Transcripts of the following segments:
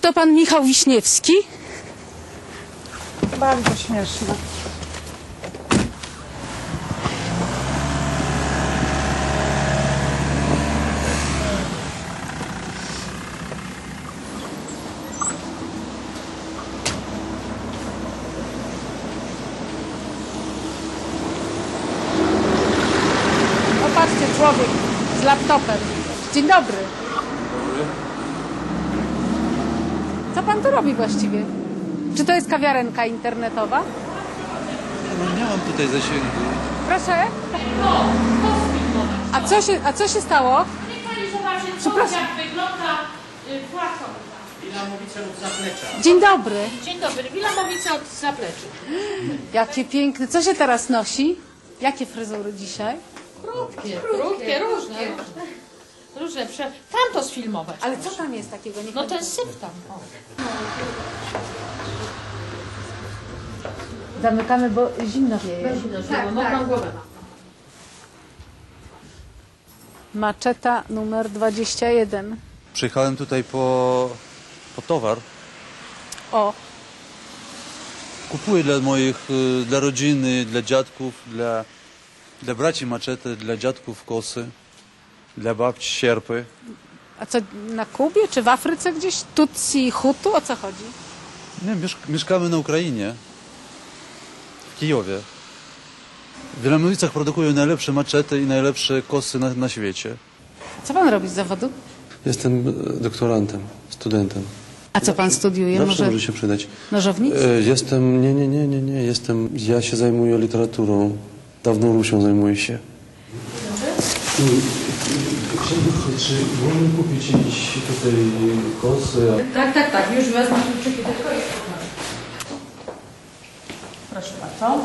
Czy to pan Michał Wiśniewski? Bardzo śmieszne. Popatrzcie, człowiek z laptopem. Dzień dobry. Co pan tu robi właściwie? Czy to jest kawiarenka internetowa? No nie mam tutaj zasięgu. Proszę. A co się, a co się stało? Niech pani zobaczy, co, Przepraszam. jak wygląda y, płatforma. Dzień dobry. Dzień dobry, Wilamowice od zapleczy. Jakie piękne. Co się teraz nosi? Jakie fryzury dzisiaj? Krótkie, krótkie, różne. Różne, różne prze... Tam to sfilmować. Ale co tam jest takiego? Niech No ten syf tam. O. Zamykamy, bo zimno wieje. Tak, mokrą głowę ma. Maczeta numer 21. Przyjechałem tutaj po, po towar. O, Kupuję dla moich, y, dla rodziny, dla dziadków, dla, dla braci maczety, dla dziadków kosy, dla babci sierpy. a co na Kubie czy w Afryce gdzieś? Tutsi, Hutu? O co chodzi? Nie, mieszk mieszkamy na Ukrainie, w Kijowie. W Wielomowicach produkują najlepsze maczety i najlepsze kosy na, na świecie. Co pan robi z zawodu? Jestem e, doktorantem, studentem. A co pan studiuje? Zawsze Może może się przydać. nożownictwo? E, Jestem, nie, nie, nie, nie, nie, jestem, ja się zajmuję literaturą. Dawną Rusią zajmuję się. Czy wolno kupić jakieś tutaj kosy? Tak, tak, tak, już wezmę kluczyki tylko i Proszę bardzo.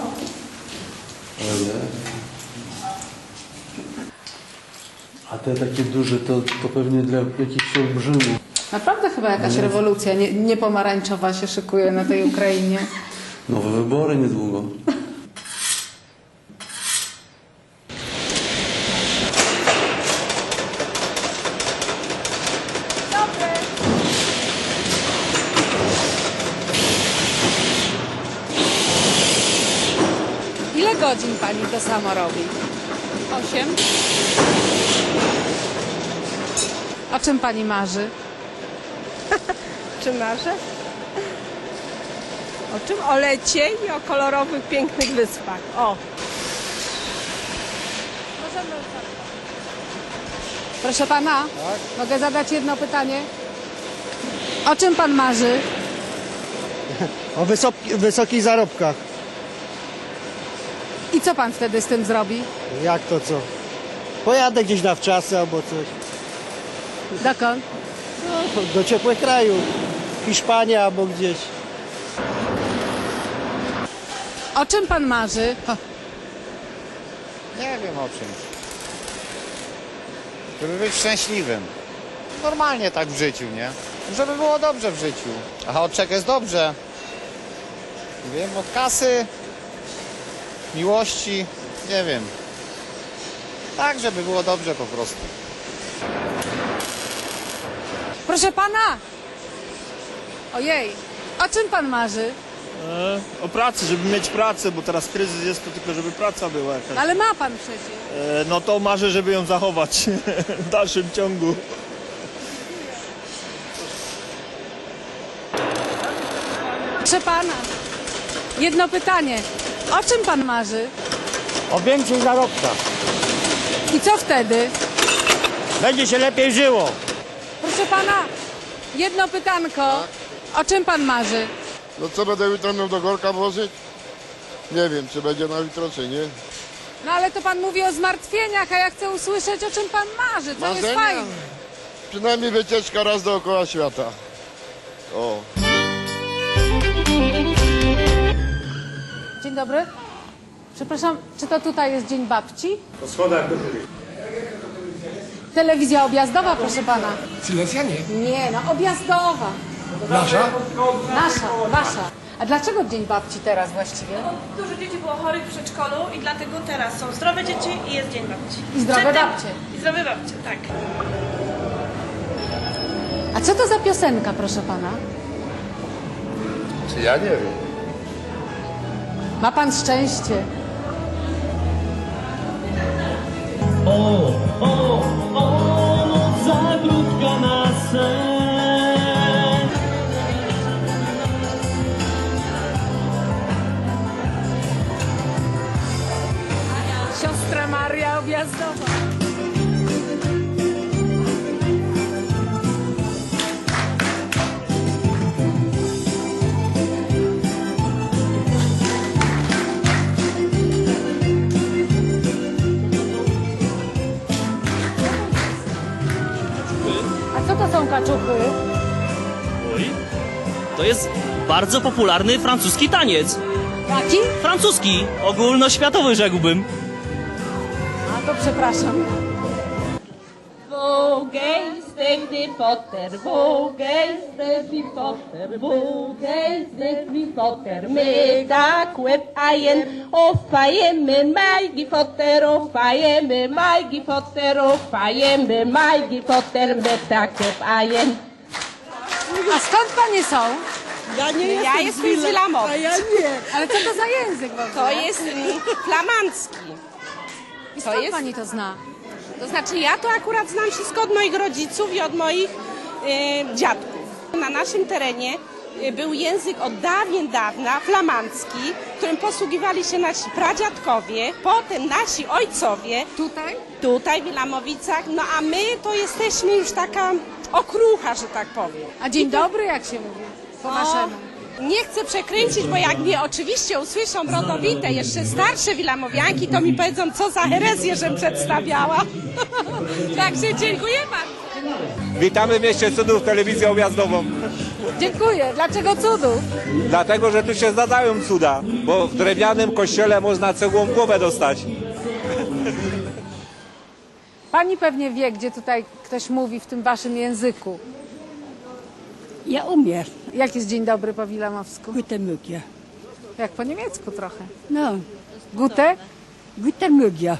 A te takie duże to, to pewnie dla jakichś olbrzymów. Naprawdę chyba jakaś rewolucja nie, niepomarańczowa się szykuje na tej Ukrainie. Nowe wybory niedługo. Ile godzin pani to samo robi? Osiem. O czym pani marzy? Czy marzę? O czym? O lecie i o kolorowych, pięknych wyspach. O, Proszę pana, mogę zadać jedno pytanie? O czym pan marzy? O wysoki, wysokich zarobkach. I co pan wtedy z tym zrobi? Jak to co? Pojadę gdzieś na wczasy albo coś. Dokąd? No, do ciepłych krajów. Hiszpania albo gdzieś. O czym pan marzy? Nie wiem o czym. Żeby być szczęśliwym. Normalnie tak w życiu, nie? Żeby było dobrze w życiu. A od czego jest dobrze? Nie wiem, od kasy, miłości, nie wiem. Tak, żeby było dobrze po prostu. Proszę pana! Ojej, o czym pan marzy? E, O pracy, żeby mieć pracę, bo teraz kryzys jest to tylko, żeby praca była jakaś. Ale ma pan przecież. E, No to marzę, żeby ją zachować w dalszym ciągu. Proszę pana, jedno pytanie. O czym pan marzy? O większych zarobkach. I co wtedy? Będzie się lepiej żyło. Proszę pana, jedno pytanko. O czym pan marzy? No co będę jutro miał do gorka włożyć? Nie wiem, czy będzie na jutro, czy nie. No ale to pan mówi o zmartwieniach, a ja chcę usłyszeć, o czym pan marzy. Co jest Marzenia? fajne. Przynajmniej wycieczka raz dookoła świata. O. Dzień dobry. Przepraszam, czy to tutaj jest Dzień Babci? Po schodach do góry. Telewizja objazdowa, proszę pana. Silesjanie? Nie, no objazdowa. Nasza? Nasza, wasza. A dlaczego Dzień Babci teraz właściwie? Dużo dzieci było chorych w przedszkolu i dlatego teraz są zdrowe dzieci i jest Dzień Babci. I zdrowe Przedtem- babcie. I zdrowe babcie, tak. A co to za piosenka, proszę pana? Czy ja nie wiem. Ma pan szczęście. Siostra jest bardzo popularny francuski taniec. Jaki? Francuski, ogólnoświatowy rzekłbym. A to przepraszam. Harry Potter, Harry Potter, Vogels de Harry Potter. My tak łeb ajen, ofajemy Maggie Potter, ofajemy Maggie Potter, ofajemy Maggie Potter. My tak łeb ajen. A skąd panie są? Ja nie jestem Ja jestem z Wilamowic. A ja nie. Ale co to za język w ogóle? To jest flamandzki. I skąd jest- pani to zna? To znaczy ja to akurat znam wszystko od moich rodziców i od moich e, dziadków. Na naszym terenie e, był język od dawien dawna, flamandzki, którym posługiwali się nasi pradziadkowie, potem nasi ojcowie, Tutaj? tutaj w Wilamowicach, no a my to jesteśmy już taka okrucha, że tak powiem. A dzień dobry, jak się mówi? Po waszemu. Nie chcę przekręcić, bo jak mnie oczywiście usłyszą rodowite, jeszcze starsze wilamowianki, to mi powiedzą, co za herezję, żem przedstawiała. Także dziękuję bardzo. Witamy w mieście cudów telewizją objazdową. Dziękuję. Dlaczego cudów? Dlatego, że tu się zdarzają cuda, bo w drewnianym kościele można cegłą głowę dostać. Pani pewnie wie, gdzie tutaj ktoś mówi w tym waszym języku. Ja umiem. Jak jest dzień dobry po wilamowsku? Gute Mögia. Jak po niemiecku trochę. No, Gute? gute Mögia.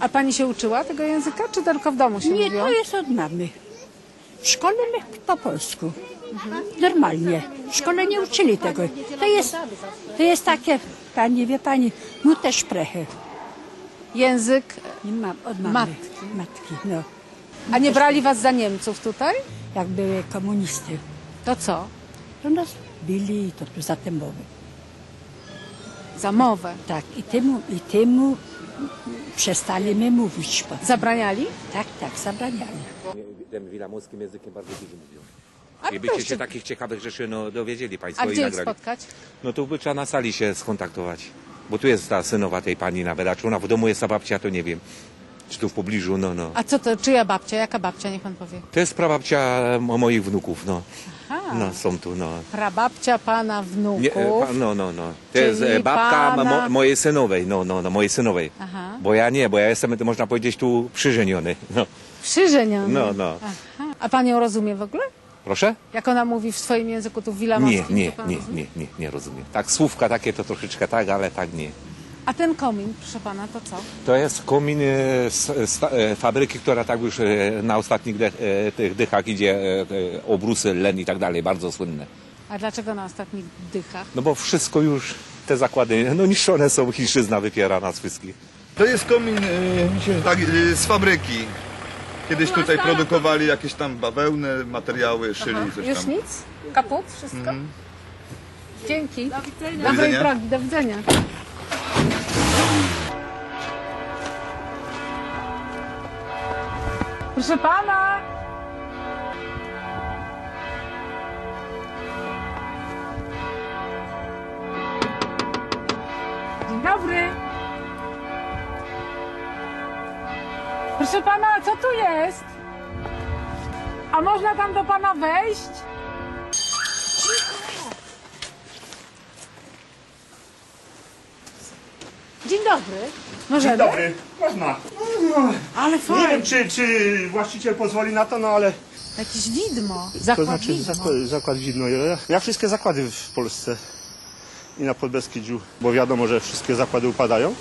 A pani się uczyła tego języka, czy tylko w domu się Nie, mówiło? to jest od mamy. W szkole my po polsku. Normalnie. W szkole nie uczyli tego. To jest, to jest takie, pani wie pani, Muttersprache. Język. Ma, od mamy. Matki. Matki, no. A nie brali was za Niemców tutaj? Jak były komunisty. To co? To nas bili, to tu za te mowy. Za mowę. Tak, i temu, i temu przestali my mówić. potem. Zabraniali? Tak, tak, zabraniali. Tym wilamowskim językiem bardzo dużo mówią. A I byście proszę. się takich ciekawych rzeczy no, dowiedzieli Państwo A i gdzie ich nagrali. spotkać? No to by trzeba na sali się skontaktować. Bo tu jest ta synowa tej pani nawet, a czy ona w domu jest ta babcia, to nie wiem. Czy tu w pobliżu, no, no. A co to, czyja babcia? Jaka babcia? Niech pan powie. To jest prababcia mo- moich wnuków, no. Aha. No, są tu, no. Prababcia pana wnuków. Nie, e, pa, no, no, no. To Czyli jest e, babka pana- mo, mojej synowej, no, no, no, mojej synowej. Aha. Bo ja nie, bo ja jestem, to można powiedzieć, tu przyżeniony. No, Przyżeniony. no. no. Aha. A pan ją rozumie w ogóle? Proszę? Jak ona mówi w swoim języku tu w Nie, wilamowskim? nie, to pan nie, rozumie? nie, nie, nie rozumiem. Tak, słówka takie to troszeczkę tak, ale tak nie. A ten komin, proszę pana, to co? To jest komin e, z, z ta- e, fabryki, która tak już e, na ostatnich dech, e, tych dychach idzie, e, e, obrusy, len i tak dalej, bardzo słynne. A dlaczego na ostatnich dychach? No bo wszystko już, te zakłady, no niszczone są, chińszczyzna wypiera nas wszystkich. To jest komin tak, z fabryki. Kiedyś tutaj produkowali jakieś tam bawełny, materiały, szyli coś Już tam. nic? Kaput? Wszystko? Dzięki. Do widzenia. Dobrej widzenia. drogi, do widzenia. Proszę pana! Proszę pana, co tu jest? A można tam do pana wejść? Dzień dobry. Możemy? Dobry, można. Ale Nie fajnie. wiem, czy, czy właściciel pozwoli na to, no ale Jakieś widmo. to Zakład znaczy widmo. zakład, zakład widno. Ja, ja wszystkie zakłady w Polsce i na Podbeskidziu, bo wiadomo, że wszystkie zakłady upadają.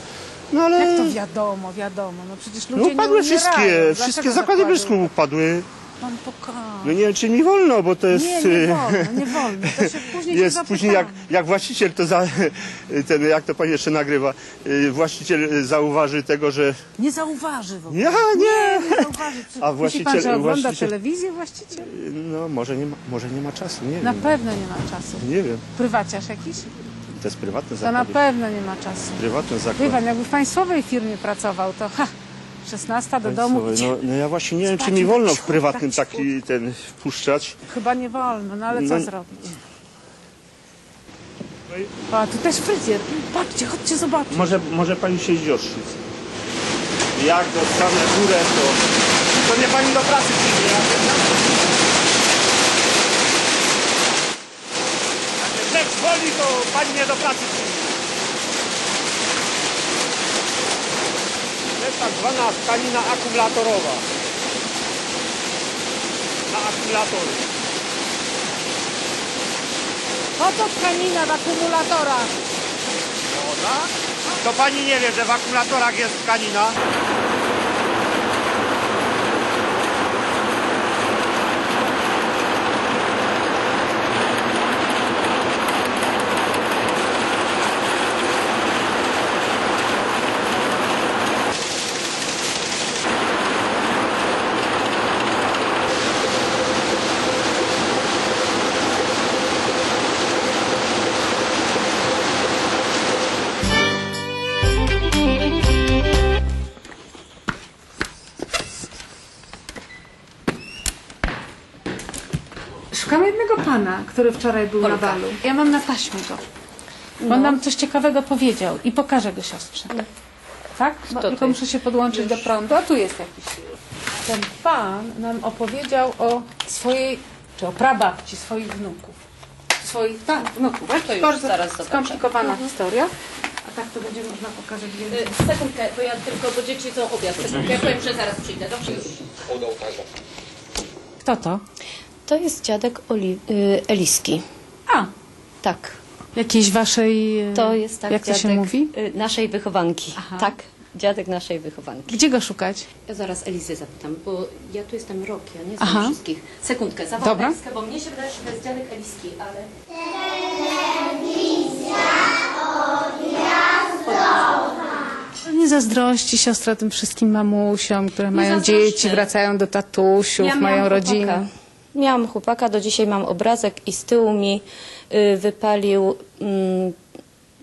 No ale Jak to wiadomo, wiadomo. No przecież ludzie no, nie upadły umierają. wszystkie, Dlaczego wszystkie zakłady Brzysku upadły. pan pokaże. No nie wiem, czy mi wolno, bo to jest... Nie, nie y, wolno, nie wolno. To się później jest później jak, jak właściciel to za, ten, jak to pani jeszcze nagrywa, y, właściciel zauważy tego, że Nie zauważy w ogóle. ja nie, Nie zauważy. A Myśli pan, że właściciel- ogląda właściciel- telewizję właściciel? no może nie ma, może nie ma czasu, nie Na wiem, pewno nie ma czasu. nie wiem, Prywaciarz jakiś? To jest prywatny To na zakład, pewno nie ma czasu. prywatny Wie zakład. pan, jakby w państwowej firmie pracował, to ha, 16 do domu. Gdzie? No, no ja właśnie nie wiem, czy mi wolno w prywatnym tak taki ten wpuszczać. Chyba nie wolno, no ale co No- zrobić? A, tu też fryzjer. Patrzcie, chodźcie zobaczyć. Może, może pani się zdzioszczyć. Jak dostanę górę, to, to nie pani do pracy przyjdzie. Jak mnie woli, to pani nie do pracy przyjdzie. To jest tak zwana tkanina akumulatorowa. Na akumulatory. Oto tkanina w akumulatorach. Tak? To pani nie wie, że w akumulatorach jest tkanina. Pana, który wczoraj był na balu. Ja mam na taśmie go. Bo on nam coś ciekawego powiedział i pokażę go siostrze. Tak? Bo tylko muszę się podłączyć do prądu. A tu jest jakiś. Ten pan nam opowiedział o swojej, czy o prababci swoich wnuków. Swoich tak, wnuków. To już Bardzo zaraz zobaczę. skomplikowana historia. A tak to będzie można pokazać więcej. Y, Sekundkę, bo ja tylko, bo dzieci są obiad. Sekundkę, ja powiem, że zaraz przyjdę. Dobrze już. Kto to? To jest dziadek Oli, y, Eliski. A, Tak. jakiejś waszej... e, To jest tak Jak to się mówi? y, naszej wychowanki. Aha. Tak, dziadek naszej wychowanki. Gdzie go szukać? Ja zaraz Elizy zapytam, bo ja tu jestem rok, ja nie znam Aha. wszystkich. Sekundkę, Dobra. zawołam Eliskę, bo mnie się wydaje, że to jest dziadek Eliski, ale... Nie zazdrości siostra tym wszystkim mamusiom, które mają dzieci, wracają do tatusiów, Ja mają rodzinę. Miałam chłopaka, do dzisiaj mam obrazek i z tyłu mi y, wypalił... Mm,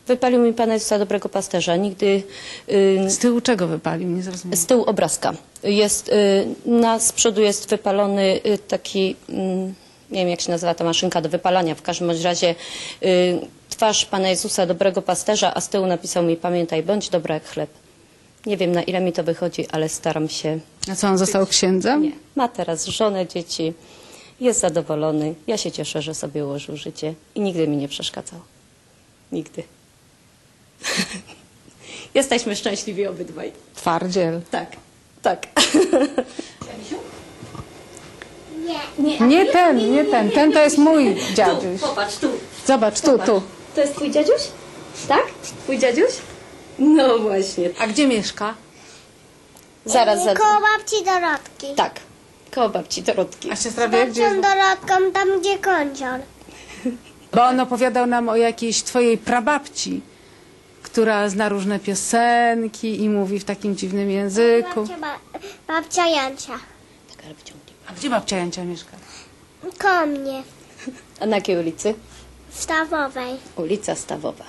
wypalił mi Pana Jezusa Dobrego Pasterza. Nigdy... Y, Z tyłu czego wypalił? Nie zrozumiałam. z tyłu obrazka. Jest, y, na z przodu jest wypalony y, taki, mm, nie wiem jak się nazywa ta maszynka do wypalania, w każdym bądź razie y, twarz Pana Jezusa, dobrego pasterza, a z tyłu napisał mi pamiętaj, bądź dobra jak chleb. Nie wiem na ile mi to wychodzi, ale staram się. A co, on został księdzem? Nie. Ma teraz żonę, dzieci, jest zadowolony. Ja się cieszę, że sobie ułożył życie i nigdy mi nie przeszkadzał. Nigdy. Jesteśmy szczęśliwi obydwaj. Twardziel. Tak, tak. Nie ten, nie ten. Ten to jest mój dziaduś. Tu, popatrz, tu. Zobacz, tu, tu. To jest twój dziaduś? Tak? Twój dziaduś? No właśnie. A gdzie mieszka? Zaraz, zaraz. Koło babci Dorotki. Tak, koło babci Dorotki. A siostra wie, gdzie jest? Babcią Dorotką, tam gdzie kącior. Bo on opowiadał nam o jakiejś twojej prababci, która zna różne piosenki i mówi w takim dziwnym języku. Babcia, ba, babcia Jancia. Tak, ale wyciągnij. A gdzie babcia Jancia mieszka? Ko mnie. A na jakiej ulicy? Stawowej. Ulica Stawowa.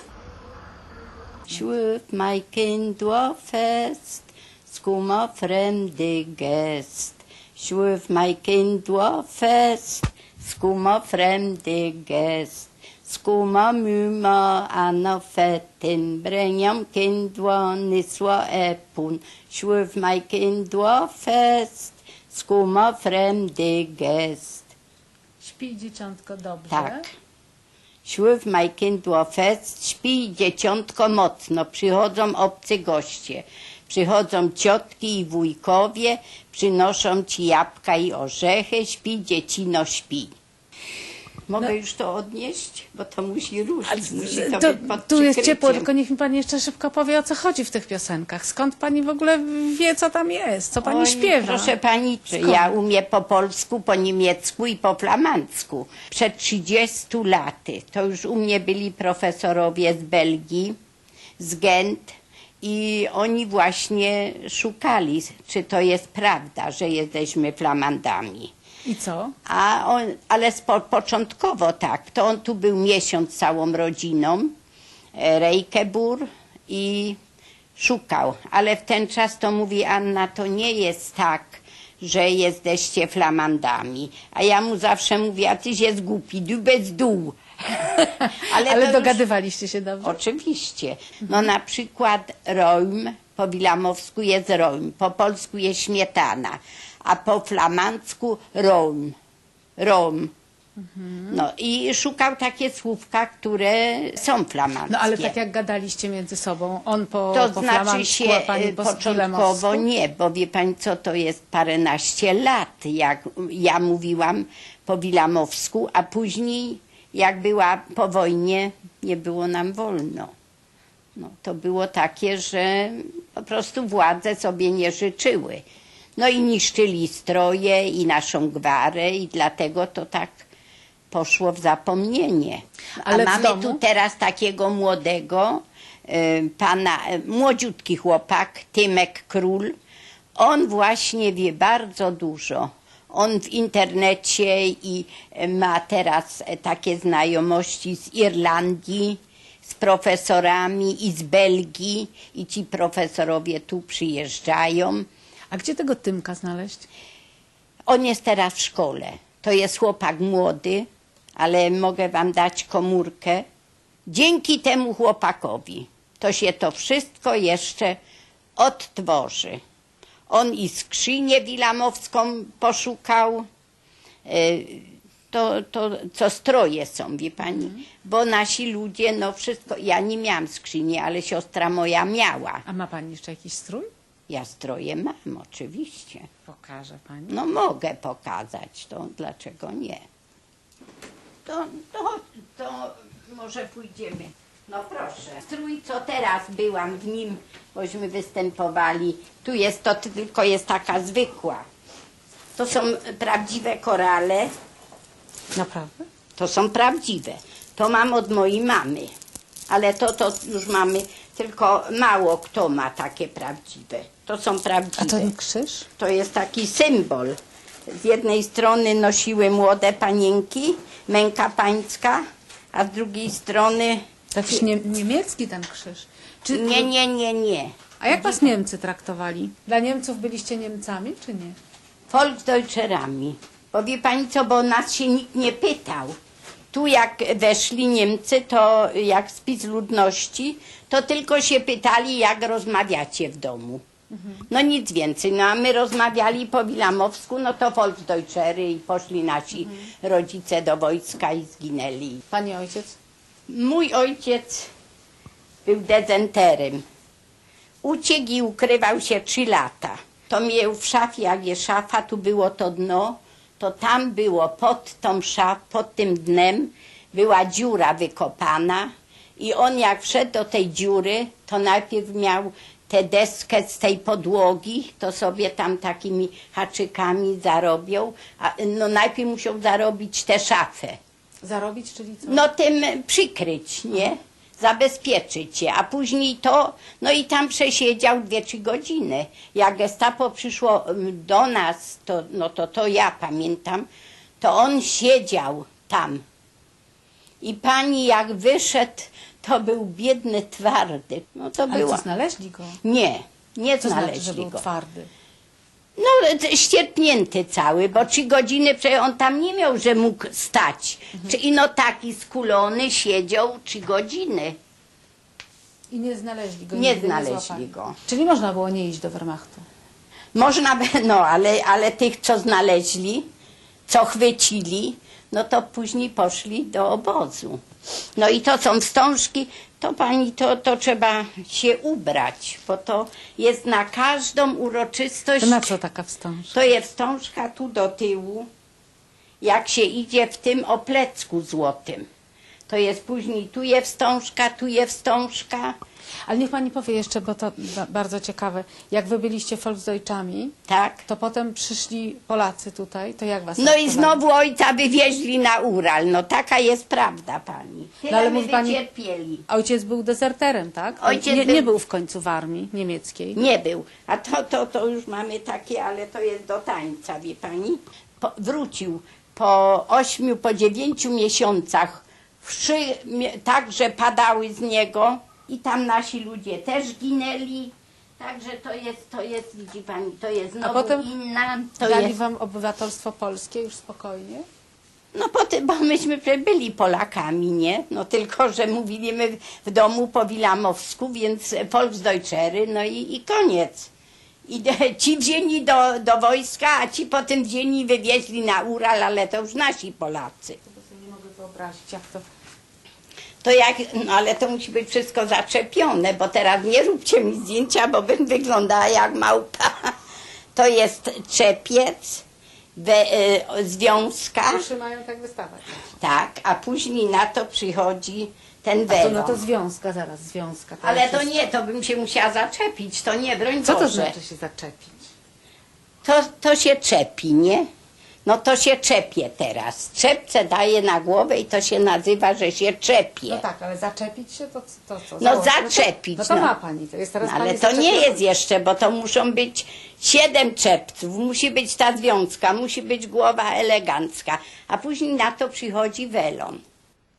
Schwöf mein Kind war fest, skumma fremde Gäst. Schwöf mein Kind fest, skumma fremde Gäst. Skumma muma anna fetten, brenjam kind var niswa äppon. Schwöf mein Kind war fest, skumma fremde Gäst. Śpi dzieciątko dobrze. Tak. Siły w Majkindło Fest śpi dzieciątko mocno, przychodzą obcy goście. Przychodzą ciotki i wujkowie, przynoszą ci jabłka i orzechy, śpi dziecino śpi. Mogę już to odnieść? Bo to musi ruszyć, musi to, To, być pod tu jest ciepło, tylko niech mi pani jeszcze szybko powie, o co chodzi w tych piosenkach. Skąd pani w ogóle wie, co tam jest, co pani Oj, śpiewa? Proszę pani, Skąd? ja umiem po polsku, po niemiecku i po flamandzku. Przed 30 laty to już u mnie byli profesorowie z Belgii, z Gent i oni właśnie szukali, czy to jest prawda, że jesteśmy flamandami. I co? A on, ale spo, początkowo tak, to on tu był miesiąc całą rodziną, e, Reykebur i szukał. Ale w ten czas to mówi Anna, to nie jest tak, że jesteście flamandami. A ja mu zawsze mówię, a tyś jest głupi, du bez dół. Ale, już- dogadywaliście się dobrze? Oczywiście. No na przykład Rojm, po wilamowsku jest Rojm, po polsku jest śmietana, a po flamandzku Rojm. Rom. No i szukał takie słówka, które są flamandzkie. No ale tak jak gadaliście między sobą, on po, To po znaczy flamandzku, się a pani po początkowo nie, bo wie pani co, to jest paręnaście lat, jak ja mówiłam po wilamowsku, a później jak była po wojnie, nie było nam wolno. No, to było takie, że po prostu władze sobie nie życzyły. No i niszczyli stroje i naszą gwarę i dlatego to tak poszło w zapomnienie. Ale A mamy domu? tu teraz takiego młodego e, pana, e, młodziutki chłopak, Tymek Król. On właśnie wie bardzo dużo. On w internecie i ma teraz e, takie znajomości z Irlandii, z profesorami i z Belgii i ci profesorowie tu przyjeżdżają. A gdzie tego Tymka znaleźć? On jest teraz w szkole. To jest chłopak młody, ale mogę wam dać komórkę. Dzięki temu chłopakowi to się to wszystko jeszcze odtworzy. On i skrzynię wilamowską poszukał. E, To, to co stroje są, wie pani? Bo nasi ludzie, no wszystko. Ja nie miałam skrzyni, ale siostra moja miała. A ma pani jeszcze jakiś strój? Ja stroje mam, oczywiście. Pokaże pani. No mogę pokazać, to dlaczego nie? To, to, to może pójdziemy. No proszę. Strój, co teraz byłam w nim, bośmy występowali, tu jest to tylko jest taka zwykła. To są prawdziwe korale, Naprawdę? to są prawdziwe. To mam od mojej mamy, ale to, to już mamy, tylko mało kto ma takie prawdziwe. To są prawdziwe. A ten krzyż? To jest taki symbol. Z jednej strony nosiły młode panienki, męka pańska, a z drugiej strony... Jakiś nie, niemiecki ten krzyż. Czy, Nie, nie, nie, nie. A jak was Niemcy traktowali? Dla Niemców byliście Niemcami, czy nie? Volksdeutcherami. Bo wie pani co, bo nas się nikt nie pytał. Tu jak weszli Niemcy, to jak spis ludności, to tylko się pytali, jak rozmawiacie w domu. No nic więcej. No a my rozmawiali po wilamowsku, no to Volksdeutschery i poszli nasi rodzice do wojska i zginęli. Pani ojciec? Mój ojciec był dezenterem. Uciekł i ukrywał się trzy lata. To miał w szafie, jak jest szafa, tu było to dno, to tam było pod tą szaf, pod tym dnem była dziura wykopana i on jak wszedł do tej dziury, to najpierw miał tę deskę z tej podłogi, to sobie tam takimi haczykami zarobił, a no najpierw musiał zarobić tę szafę. Zarobić, czyli co? No tym przykryć, nie? Zabezpieczyć się, a później to, no i tam przesiedział dwie, trzy godziny. Jak gestapo przyszło mm, do nas, to, no to to ja pamiętam, to on siedział tam. I pani jak wyszedł, to był biedny, twardy. No to Ale była. co, znaleźli go? Nie, nie Co znaczy, że znaleźli był go. twardy? No, t- ścierpnięty cały, bo trzy godziny przecież on tam nie miał, że mógł stać. Czy ino taki skulony siedział trzy godziny. I nie znaleźli go. Nie nigdy znaleźli złapali. go. Czyli można było nie iść do Wehrmachtu. Można by, no, ale, ale tych, co znaleźli, co chwycili, no to później poszli do obozu. No i to są wstążki, to pani, to, to trzeba się ubrać, bo to jest na każdą uroczystość. To na co taka wstążka? To jest wstążka tu do tyłu jak się idzie w tym oplecku złotym. To jest później tu je wstążka, tu je wstążka. Ale niech pani powie jeszcze, bo to ba- bardzo ciekawe. Jak wy byliście Volksdeutschami, tak. to potem przyszli Polacy tutaj, to jak was No i traktowali? znowu ojca wywieźli na Ural. No taka jest prawda, pani. Tyle No ale my mówi pani, wycierpieli. ojciec był dezerterem, tak? Ojciec nie, był- nie był w końcu w armii niemieckiej. Nie był. A to, to, to już mamy takie, ale to jest do tańca, wie pani. Po, wrócił po ośmiu, po dziewięciu miesiącach. Wszy także padały z niego i tam nasi ludzie też ginęli. Także to jest, to jest, widzi pani, to jest A znowu potem inna. To dali jest, wam obywatelstwo polskie już spokojnie? no potem, bo myśmy byli Polakami, nie? No tylko, że mówiliśmy w domu po wilamowsku, więc Volksdeutschery, no i, i koniec. I ci wzięli do, do wojska, a ci potem wzięli wywieźli na Ural, ale to już nasi Polacy. Wyobrazić, jak to... To jak, no ale to musi być wszystko zaczepione, bo teraz nie róbcie mi zdjęcia, bo bym wyglądała jak małpa. To jest czepiec, we, y, związka, Uszy mają tak wystawać. tak, a później na to przychodzi ten A to, welon. no to związka, zaraz, związka. To Ale jest- to nie, to bym się musiała zaczepić, to nie, broń Co to Boże. znaczy się zaczepić? To, to się czepi, nie? No to się czepie teraz. Czepce daje na głowę i to się nazywa, że się czepie. No tak, ale zaczepić się to, to co? No Założyć? zaczepić. No to ma pani, to jest teraz No, ale pani to nie zaczepiona. jest jeszcze, bo to muszą być siedem czepców, musi być ta związka, musi być głowa elegancka, a później na to przychodzi welon.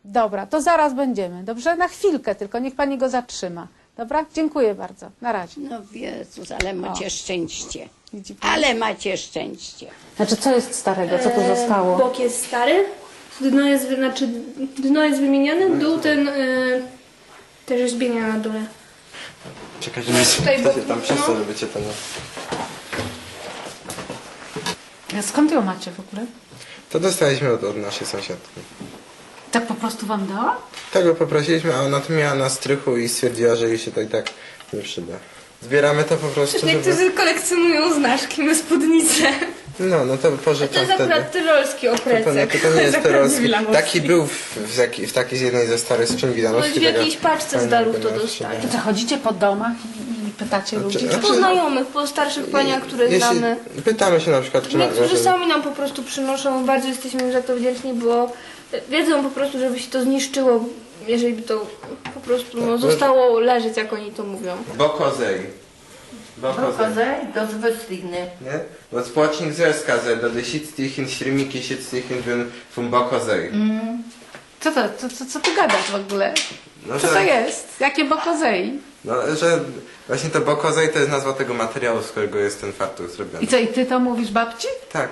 Dobra, to zaraz będziemy, dobrze? Na chwilkę tylko, niech pani go zatrzyma. Dobra? Dziękuję bardzo. Na razie. No Jezus, ale macie O. szczęście. Widzi? Ale macie szczęście. Znaczy, co jest starego? Co tu zostało? Bok jest stary, dno jest, wy- znaczy, dno jest wymienione, dół ten e, też jest na dole. Czekajcie, że Tutaj się tam przez no. to, żeby cię ten... A Skąd ją macie w ogóle? To dostaliśmy od, od naszej sąsiadki. Tak po prostu wam dała? Tego poprosiliśmy, a ona to miała na strychu i stwierdziła, że jej się to i tak nie przyda. Zbieramy to po prostu, żeby... Niektórzy kolekcjonują znaczki na spódnicę. No, no to To pożyczam jest wtedy. akurat tyrolski To, oprecek. to nie jest Akurat terorski. Taki był w, w, w takiej z jednej ze starych skrzyń No widanowskich. w jakiejś paczce z darów to dostali. To co, chodzicie po domach i, i pytacie ludzi? Znaczy- Po znajomych, po starszych paniach, które znamy. pytamy się na przykład, czy Niektórzy sami nam po prostu przynoszą, bardzo jesteśmy za to wdzięczni, bo wiedzą po prostu, żeby się to zniszczyło, jeżeli by to po prostu no, zostało leżeć, jak oni to mówią. Bokozej. Bokozej. to jest wystydny. Nie? Bo społecznik związka ze do desitstichen, śrymiki, sietstichen, wyn, vom Bokozej. Co to, co, co, co ty gadasz w ogóle? No, Co że- to jest? Jakie bokozei? No, że właśnie to Bokozej to jest nazwa tego materiału, z którego jest ten fartuch zrobiony. I co, i ty to mówisz babci? Tak.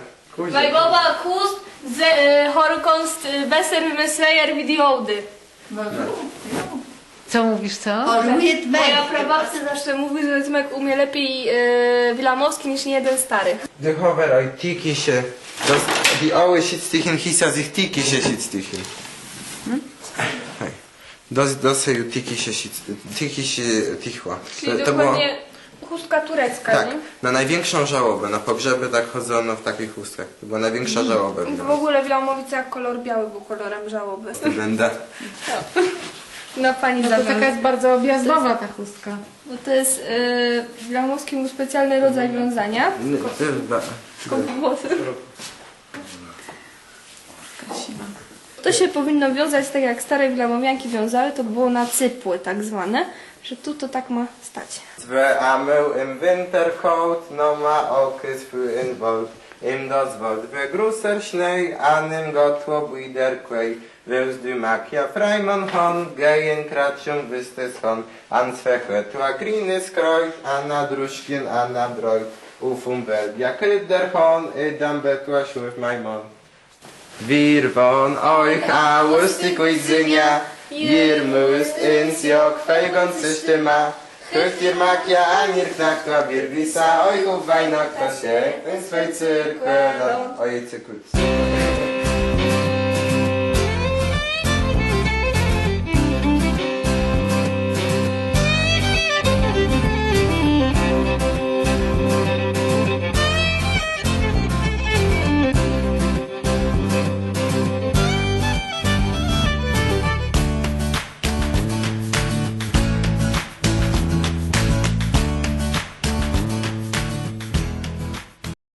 Ze e, horkonst e, besser wymyslejer widiołdy. Co mówisz, co? Moja prababcia zawsze mówi, że Zymek umie lepiej e, wilamowski niż jeden stary. De hover oj tiki się. Das, die oły sitztichen hisa sich tiki się sitztichen. Hej. Dos, doseju tiki się tiki się tichła. Czyli To, to było, chustka turecka, tak, nie? na największą żałobę, na pogrzeby tak chodzono w takich chustkach. To była największa żałoba. w W ogóle Wilamowice jak kolor biały był kolorem żałoby. Będę. No pani No to taka jest bardzo objazdowa ta chustka. No to jest e, w Wilamowskim był specjalny rodzaj wiązania. Tylko włosy. To się powinno wiązać tak jak stare wilamowianki wiązały, to było na cypły tak zwane, że tu to tak ma stać. Amył im wintercoat, no ma okres für in. Im das Wald we grusser Schnee, an im Gottlob wieder quei. Wils du makia Freimann hon, gejen kratschum wistes hon, an zweche tua grines kreut, anna druschkin, anna breut. Ufum welbia krydder hon, idam betua schuf maimon. Wir von euch aus die Írmőzt, önszjak, fejgon szöstömá, Köftér mákja, álnyirknak, na birgriszá, ajgó vajnak, na se, önszfej cörkvöl, ajj cökülsz.